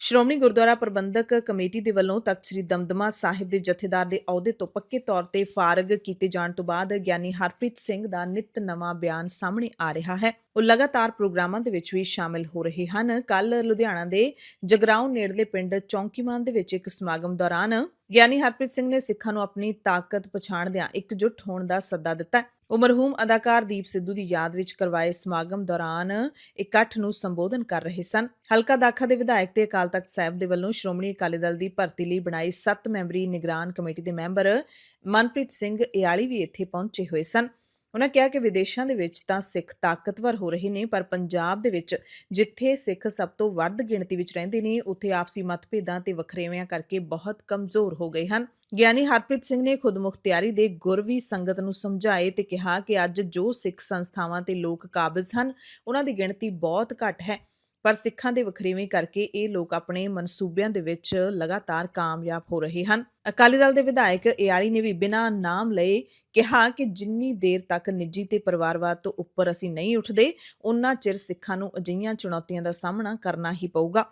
ਸ਼੍ਰੋਮਣੀ ਗੁਰਦੁਆਰਾ ਪ੍ਰਬੰਧਕ committee ਦੇ ਵੱਲੋਂ ਤਖਤ ਸ੍ਰੀ ਦਮਦਮਾ ਸਾਹਿਬ ਦੇ ਜਥੇਦਾਰ ਦੇ ਅਹੁਦੇ ਤੋਂ ਪੱਕੇ ਤੌਰ ਤੇ ਫਾਰਗ ਕੀਤੇ ਜਾਣ ਤੋਂ ਬਾਅਦ ਗਿਆਨੀ ਹਰਪ੍ਰੀਤ ਸਿੰਘ ਦਾ ਨਿਤ ਨਵਾਂ ਬਿਆਨ ਸਾਹਮਣੇ ਆ ਰਿਹਾ ਹੈ। ਉਹ ਲਗਾਤਾਰ ਪ੍ਰੋਗਰਾਮਾਂ ਦੇ ਵਿੱਚ ਵੀ ਸ਼ਾਮਿਲ ਹੋ ਰਹੇ ਹਨ। ਕੱਲ ਲੁਧਿਆਣਾ ਦੇ ਜਗਰਾਉਂ ਨੇੜਲੇ ਪਿੰਡ ਚੌਂਕੀਮਾਨ ਦੇ ਵਿੱਚ ਇੱਕ ਸਮਾਗਮ ਦੌਰਾਨ ਗਿਆਨੀ ਹਰਪ੍ਰੀਤ ਸਿੰਘ ਨੇ ਸਿੱਖਾਂ ਨੂੰ ਆਪਣੀ ਤਾਕਤ ਪਛਾਣਦਿਆਂ ਇਕਜੁੱਟ ਹੋਣ ਦਾ ਸੱਦਾ ਦਿੱਤਾ ਉਹ ਮਰਹੂਮ ਅਦਾਕਾਰ ਦੀਪ ਸਿੱਧੂ ਦੀ ਯਾਦ ਵਿੱਚ ਕਰਵਾਏ ਸਮਾਗਮ ਦੌਰਾਨ ਇਕੱਠ ਨੂੰ ਸੰਬੋਧਨ ਕਰ ਰਹੇ ਸਨ। ਹਲਕਾ ਦਾਖਾ ਦੇ ਵਿਧਾਇਕ ਤੇ ਅਕਾਲ ਤਖਤ ਸਾਹਿਬ ਦੇ ਵੱਲੋਂ ਸ਼੍ਰੋਮਣੀ ਅਕਾਲੀ ਦਲ ਦੀ ਭਰਤੀ ਲਈ ਬਣਾਈ 7 ਮੈਂਬਰੀ ਨਿਗਰਾਨ ਕਮੇਟੀ ਦੇ ਮੈਂਬਰ ਮਨਪ੍ਰੀਤ ਸਿੰਘ ਇਆਲੀ ਵੀ ਇੱਥੇ ਪਹੁੰਚੇ ਹੋਏ ਸਨ। ਉਹਨਾਂ ਕਿਹਾ ਕਿ ਵਿਦੇਸ਼ਾਂ ਦੇ ਵਿੱਚ ਤਾਂ ਸਿੱਖ ਤਾਕਤਵਰ ਹੋ ਰਹੇ ਨੇ, ਪਰ ਪੰਜਾਬ ਦੇ ਵਿੱਚ ਜਿੱਥੇ ਸਿੱਖ ਸਭ ਤੋਂ ਵੱਧ ਗਿਣਤੀ ਵਿੱਚ ਰਹਿੰਦੇ ਨੇ, ਉੱਥੇ ਆਪਸੀ ਮਤਭੇਦਾਂ ਤੇ ਵਖਰੇਵਿਆਂ ਕਰਕੇ ਬਹੁਤ ਕਮਜ਼ੋਰ ਹੋ ਗਏ ਹਨ। ਗਿਆਨੀ ਹਰਪ੍ਰੀਤ ਸਿੰਘ ਨੇ ਖੁਦ ਮੁਖਤਿਆਰੀ ਦੇ ਗੁਰਵੀ ਸੰਗਤ ਨੂੰ ਸਮਝਾਏ ਤੇ ਕਿਹਾ ਕਿ ਅੱਜ ਜੋ ਸਿੱਖ ਸੰਸਥਾਵਾਂ ਤੇ ਲੋਕ ਕਾਬਜ਼ ਹਨ, ਉਹਨਾਂ ਦੀ ਗਿਣਤੀ ਬਹੁਤ ਘੱਟ ਹੈ। ਪਰ ਸਿੱਖਾਂ ਦੇ ਵਖਰੇਵੇਂ ਕਰਕੇ ਇਹ ਲੋਕ ਆਪਣੇ ਮਨਸੂਬਿਆਂ ਦੇ ਵਿੱਚ ਲਗਾਤਾਰ ਕਾਮਯਾਬ ਹੋ ਰਹੇ ਹਨ। ਅਕਾਲੀ ਦਲ ਦੇ ਵਿਧਾਇਕ ਏਆਲੀ ਨੇ ਵੀ ਬਿਨਾਂ ਨਾਮ ਲਏ ਕਿਹਾ ਕਿ ਜਿੰਨੀ ਦੇਰ ਤੱਕ ਨਿੱਜੀ ਤੇ ਪਰਿਵਾਰਵਾਦ ਤੋਂ ਉੱਪਰ ਅਸੀਂ ਨਹੀਂ ਉੱਠਦੇ ਉਨਾ ਚਿਰ ਸਿੱਖਾਂ ਨੂੰ ਅਜਿਹੀਆਂ ਚੁਣੌਤੀਆਂ ਦਾ ਸਾਹਮਣਾ ਕਰਨਾ ਹੀ ਪਊਗਾ।